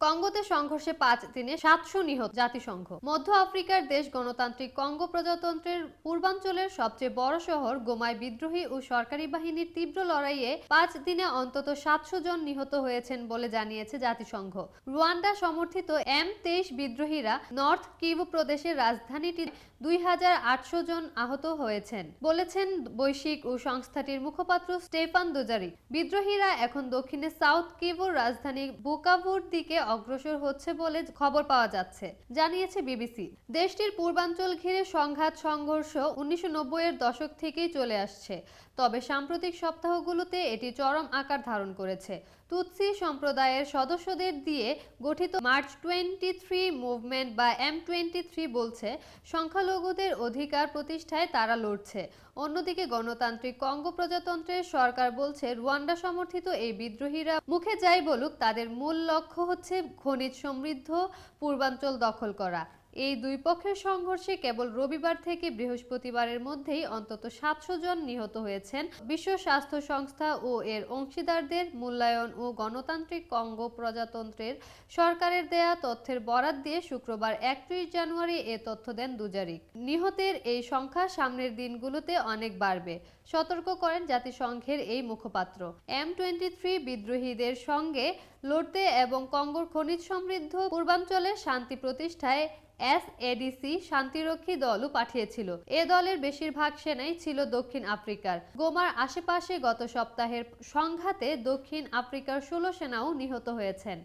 কঙ্গোতে সংঘর্ষে পাঁচ দিনে সাতশো নিহত জাতিসংঘ। মধ্য আফ্রিকার দেশ গণতান্ত্রিক কঙ্গো প্রজাতন্ত্রের পূর্বাঞ্চলের সবচেয়ে বড় শহর গোমায় বিদ্রোহী ও সরকারি বাহিনীর তীব্র লড়াইয়ে পাঁচ দিনে অন্তত সাতশো জন নিহত হয়েছেন বলে জানিয়েছে জাতিসংঘ। রুয়ান্ডা সমর্থিত এম তেইশ বিদ্রোহীরা নর্থ কিভু প্রদেশের রাজধানীটি দুই হাজার আটশো জন আহত হয়েছেন বলেছেন বৈশ্বিক ও সংস্থাটির মুখপাত্র স্টেফান দুজারি বিদ্রোহীরা এখন দক্ষিণে সাউথ কিভুর রাজধানী বুকাভুর দিকে অগ্রসর হচ্ছে বলে খবর পাওয়া যাচ্ছে। জানিয়েছে বিবিসি। দেশটির পূর্বাঞ্চল ঘিরে সংঘাত, সংঘর্ষ উনিশশো এর দশক থেকেই চলে আসছে। তবে সাম্প্রতিক সপ্তাহগুলোতে এটি চরম আকার ধারণ করেছে। তুৎসি সম্প্রদায়ের সদস্যদের দিয়ে গঠিত মার্চ টোয়েন্টি থ্রি মুভমেন্ট বা এম টোয়েন্টি থ্রি বলছে, সংখ্যালঘুদের অধিকার প্রতিষ্ঠায় তারা লড়ছে। অন্যদিকে গণতান্ত্রিক কঙ্গো প্রজাতন্ত্রের সরকার বলছে, রুয়ান্ডা সমর্থিত এই বিদ্রোহীরা মুখে যাই বলুক, তাদের মূল লক্ষ্য হচ্ছে খনিজ সমৃদ্ধ পূর্বাঞ্চল দখল করা। এই দুই পক্ষের সংঘর্ষে কেবল রবিবার থেকে বৃহস্পতিবারের মধ্যেই অন্তত সাতশো জন নিহত হয়েছেন। বিশ্ব স্বাস্থ্য সংস্থা ও এর অংশীদারদের মূল্যায়ন ও গণতান্ত্রিক কঙ্গো প্রজাতন্ত্রের সরকারের দেয়া তথ্যের বরাত দিয়ে শুক্রবার একত্রিশ জানুয়ারি এ তথ্য দেন দুজারিক। নিহতের এই সংখ্যা সামনের দিনগুলোতে অনেক বাড়বে, সতর্ক করেন জাতিসংঘের এই মুখপাত্র। এম টোয়েন্টি থ্রি বিদ্রোহীদের সঙ্গে লড়তে এবং কঙ্গোর খনিজ সমৃদ্ধ পূর্বাঞ্চলে শান্তি প্রতিষ্ঠায় এস এডিসি শান্তিরক্ষী দলও পাঠিয়েছিল। এ দলের বেশিরভাগ সেনাই ছিল দক্ষিণ আফ্রিকার। গোমার আশেপাশে গত সপ্তাহের সংঘাতে দক্ষিণ আফ্রিকার ষোলো সেনাও নিহত হয়েছেন।